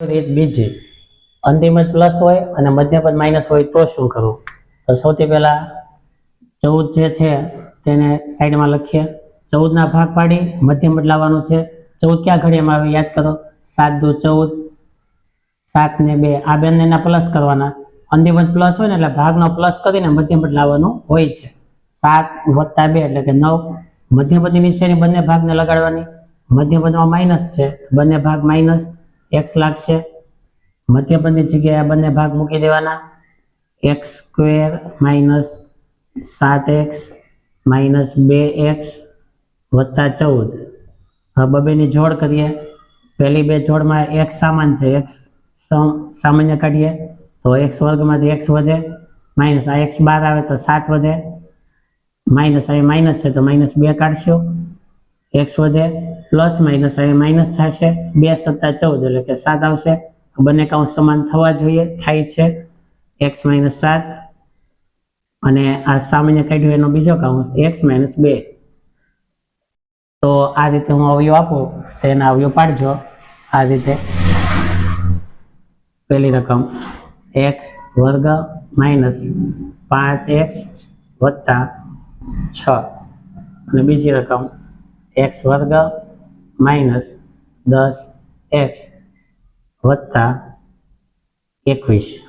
રીત બીજી. અંતિમ પદ પ્લસ હોય અને મધ્યપદ માઇનસ હોય તો શું કરવું? તો સૌથી પહેલા ચૌદ જે છે તેને સાઈડમાં લખીએ. ચૌદના ભાગ પાડી, મધ્યમ લાવવાનું છે. ચૌદ ક્યાં ઘડીમાં આવે યાદ કરો? સાત દુ ચૌદ, સાત ને બે. આ બંનેના પ્લસ કરવાના. અંતિમ પદ પ્લસ હોય ને એટલે ભાગનો પ્લસ કરીને મધ્યમ લાવવાનું હોય છે. સાત વત્તા બે એટલે કે નવ. મધ્યપદની નીચેની બંને ભાગને લગાડવાની. મધ્યપદમાં માઇનસ છે. બંને ભાગ માઇનસ એક્સ લાગશે મધ્યપદની જગ્યાએ આ બંને ભાગ મૂકી દેવાના. એક્સ સ્ક્વેર માઇનસ સાત એક્સ માઇનસ બે એક્સ વત્તા ચૌદ. હવે બબેની જોડ કરીએ. પહેલી બે જોડમાં એક્સ સામાન છે. એક્સ સામાન્ય કાઢીએ તો એક્સ વર્ગમાંથી એક્સ વધે. માઇનસ આ એક્સ બાર આવે તો સાત વધે. માઇનસ આ માઇનસ છે તો માઇનસ બે કાઢશો. એક્સ વધે, પ્લસ, માઇનસ અહીંયા માઇનસ થશે. બે સત્તા ચૌદ, એટલે કે સાત આવશે. બંને કાઉન્ટ સમાન થવા જોઈએ, થાય છે. એક્સ માઇનસ સાત. અને આ સામાન્ય કાઢ્યું એનો બીજો કાઉન્ટ એક્સ માઇનસ બે. તો આ રીતે હું અવયવ આપું, તો એના અવયવ પાડજો. આ રીતે. પહેલી રકમ એક્સ વર્ગ માઇનસ પાંચ એક્સ વત્તા છ. અને બીજી રકમ એક્સ વર્ગ માઇનસ દસ એક્સ વત્તા એકવીસ.